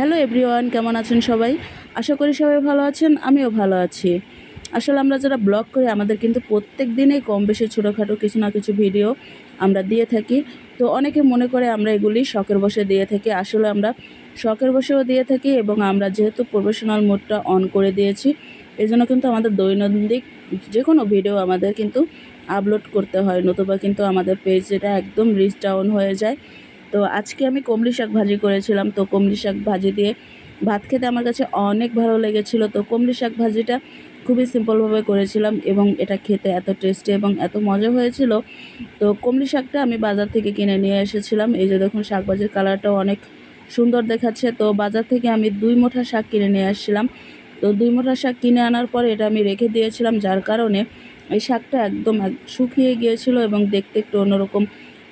Hello everyone, কেমন আছেন সবাই? আশা করি সবাই ভালো আছেন, আমিও ভালো আছি। আসলে আমরা যারা ব্লগ করি, আমাদের কিন্তু প্রত্যেক দিনেই কম বেশি ছোটোখাটো কিছু না কিছু ভিডিও আমরা দিয়ে থাকি। তো অনেকে মনে করে আমরা এগুলি শখের বসে দিয়ে থাকি। আসলে আমরা শখের বসেও দিয়ে থাকি এবং আমরা যেহেতু প্রফেশনাল মোডটা অন করে দিয়েছি এই জন্য কিন্তু আমাদের দৈনন্দিন যে কোনো ভিডিও আমাদের কিন্তু আপলোড করতে হয়, নতুবা কিন্তু আমাদের পেজ যেটা একদম রিচ ডাউন হয়ে যায়। তো আজকে আমি কমলি শাক ভাজি করেছিলাম। তো কমলি শাক ভাজি দিয়ে ভাত খেতে আমার কাছে অনেক ভালো লেগেছিল। তো কমলি শাক ভাজিটা খুবই সিম্পলভাবে করেছিলাম এবং এটা খেতে এত টেস্টি এবং এত মজা হয়েছিল। তো কমলি শাকটা আমি বাজার থেকে কিনে নিয়ে এসেছিলাম। এই যে দেখুন, শাক ভাজির কালারটাও অনেক সুন্দর দেখাচ্ছে। তো বাজার থেকে আমি দুই মুঠা শাক কিনে নিয়ে আসছিলাম। তো দুই মুঠা শাক কিনে আনার পরে এটা আমি রেখে দিয়েছিলাম, যার কারণে এই শাকটা একদম শুকিয়ে গিয়েছিল এবং দেখতে একটু অন্যরকম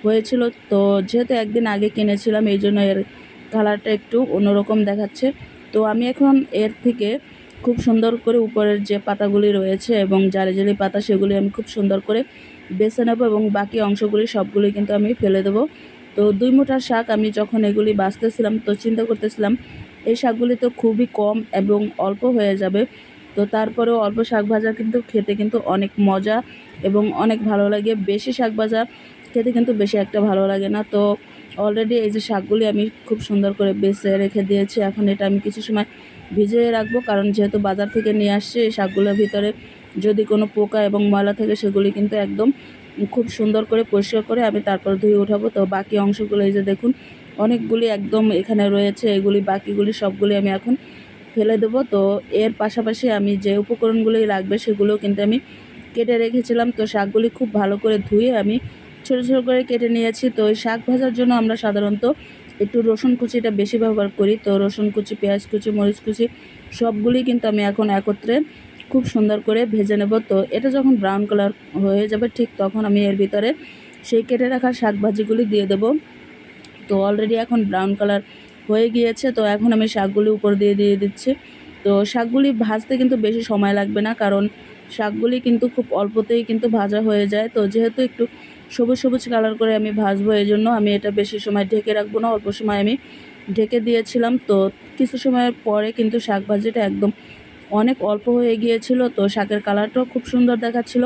হয়েছিল। তো যেহেতু একদিন আগে কিনেছিলাম, এই জন্য এর কালারটা একটু অন্যরকম দেখাচ্ছে। তো আমি এখন এর থেকে খুব সুন্দর করে উপরের যে পাতাগুলি রয়েছে এবং জালি জালি পাতা, সেগুলি আমি খুব সুন্দর করে বেছে নেব এবং বাকি অংশগুলি সবগুলি কিন্তু আমি ফেলে দেবো। তো দুই মুঠা শাক আমি যখন এগুলি বাঁচতেছিলাম তো চিন্তা করতেছিলাম, এই শাকগুলি তো খুবই কম এবং অল্প হয়ে যাবে। তো তারপরেও অল্প শাক ভাজা কিন্তু খেতে কিন্তু অনেক মজা এবং অনেক ভালো লাগে। বেশি শাক ভাজা খেতে কিন্তু বেশি একটা ভালো লাগে না। তো অলরেডি এই যে শাকগুলি আমি খুব সুন্দর করে বেছে রেখে দিয়েছি। এখন এটা আমি কিছু সময় ভিজিয়ে রাখব। কারণ যেহেতু বাজার থেকে নিয়ে আসছি, এই শাকগুলোর ভিতরে যদি কোনো পোকা এবং ময়লা থাকে, সেগুলি কিন্তু একদম খুব সুন্দর করে পরিষ্কার করে আমি তারপর ধুয়ে উঠাবো। তো বাকি অংশগুলো এই যে দেখুন, অনেকগুলি একদম এখানে রয়েছে। এগুলি, বাকিগুলি সবগুলি আমি এখন ফেলে দেবো। তো এর পাশাপাশি আমি যে উপকরণগুলি লাগবে সেগুলো কিন্তু আমি কেটে রেখেছিলাম। তো শাকগুলি খুব ভালো করে ধুয়ে আমি ছোটো ছোটো করে কেটে নিয়েছি। তো ওই শাক ভাজার জন্য আমরা সাধারণত একটু রসুন কুচিটা বেশি ব্যবহার করি। তো রসুন কুচি, পেঁয়াজ কুচি, মরিচ কুচি সবগুলি কিন্তু আমি এখন একত্রে খুব সুন্দর করে ভেজে নেব। তো এটা যখন ব্রাউন কালার হয়ে যাবে ঠিক তখন আমি এর ভিতরে সেই কেটে রাখা শাক ভাজিগুলি দিয়ে দেবো। তো অলরেডি এখন ব্রাউন কালার হয়ে গিয়েছে। তো এখন আমি শাকগুলি উপর দিয়ে দিয়ে দিচ্ছি। তো শাকগুলি ভাজতে কিন্তু বেশি সময় লাগবে না, কারণ শাকগুলি কিন্তু খুব অল্পতেই কিন্তু ভাজা হয়ে যায়। তো যেহেতু একটু সবুজ সবুজ কালার করে আমি ভাজবো, এই জন্য আমি এটা বেশি সময় ঢেকে রাখব না, অল্প সময় আমি ঢেকে দিয়েছিলাম। তো কিছু সময়ের পরে কিন্তু শাক ভাজিটা একদম অনেক অল্প হয়ে গিয়েছিল, তো শাকের কালারটাও খুব সুন্দর দেখাচ্ছিল।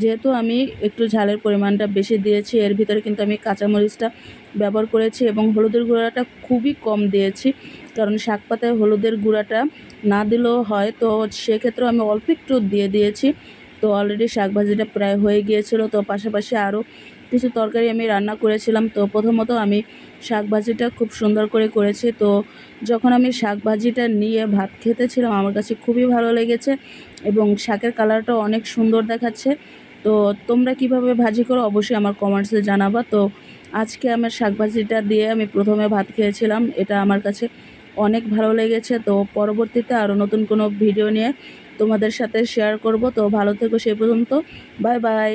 যেহেতু আমি একটু ঝালের পরিমাণটা বেশি দিয়েছি, এর ভিতরে কিন্তু আমি কাঁচামরিচটা ব্যবহার করেছি এবং হলুদের গুঁড়াটা খুবই কম দিয়েছি। কারণ শাক পাতায় হলুদের গুঁড়াটা না দিলেও হয়, তো সেক্ষেত্রেও আমি অল্প একটু দিয়ে দিয়েছি। তো অলরেডি শাক ভাজিটা প্রায় হয়ে গিয়েছিল, তো পাশাপাশি আরও কিছু তরকারি আমি রান্না করেছিলাম। তো প্রথমত আমি শাক ভাজিটা খুব সুন্দর করে করেছি। তো যখন আমি শাক ভাজিটা নিয়ে ভাত খেতেছিলাম, আমার কাছে খুবই ভালো লেগেছে এবং শাকের কালারটাও অনেক সুন্দর দেখাচ্ছে। তো তোমরা কীভাবে ভাজি করো অবশ্যই আমার কমেন্টসে জানাবা। তো আজকে আমার শাক ভাজিটা দিয়ে আমি প্রথমে ভাত খেয়েছিলাম। এটা আমার কাছে অনেক ভালো লেগেছে। তো পরবর্তীতে আরও নতুন কোনো ভিডিও নিয়ে তোমাদের সাথে শেয়ার করব। তো ভালো থেকো সেই পর্যন্ত। Bye bye